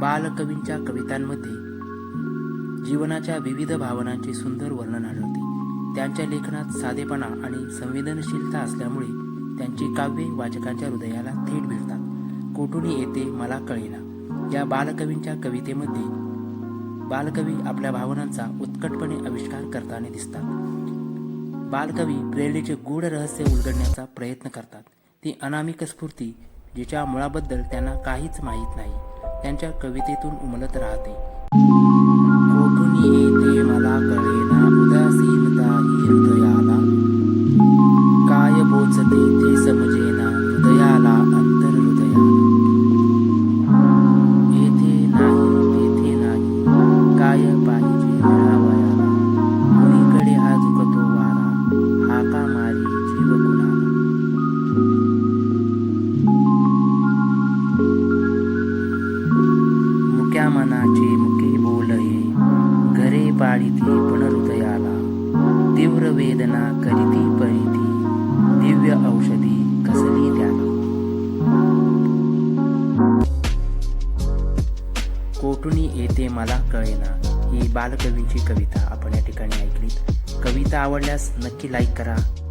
बालकवींच्या कवितांमध्ये जीवनाच्या विविध भावनांचे सुंदर वर्णन आढळते. त्यांच्या लेखनात साधेपणा आणि संवेदनशीलता असल्यामुळे त्यांची काव्ये वाचकांच्या हृदयाला थेट भिडतात कोठुनी येते मला कळेना. या बालकवींच्या कवितेमध्ये बालकवी आपल्या भावनांचा उत्कटपणे आविष्कार करताना दिसतात. बालकवी प्रेरणेचे गूढ रहस्य उलगडण्याचा प्रयत्न करतात. ती अनामिक स्फूर्ती जिच्या मुळाबद्दल त्यांना काहीच माहीत नाही. त्यांच्या कवितेतून उमलत राहते. कोठून येते मला कळेना उदासीनता ही हृदयाला. काय बोचते ते समजेना हृदयाला अंतर हृदयाला. येथे नाही तेथे नाही काय पाहिजे मिळावयाला कुणीकडे हा झुकतो वारा हाका मारी? मुक्या मनाचे मुके बोलये. घरे पाळीती पुनरुदयाला. तीव्र वेदना करीती पळीती दिव्य औषधी कसली त्याला. कोठुनी येते मला कळेना. ही बालकवींची कविता आपण या ठिकाणी ऐकली कविता आवडल्यास नक्की लाईक करा.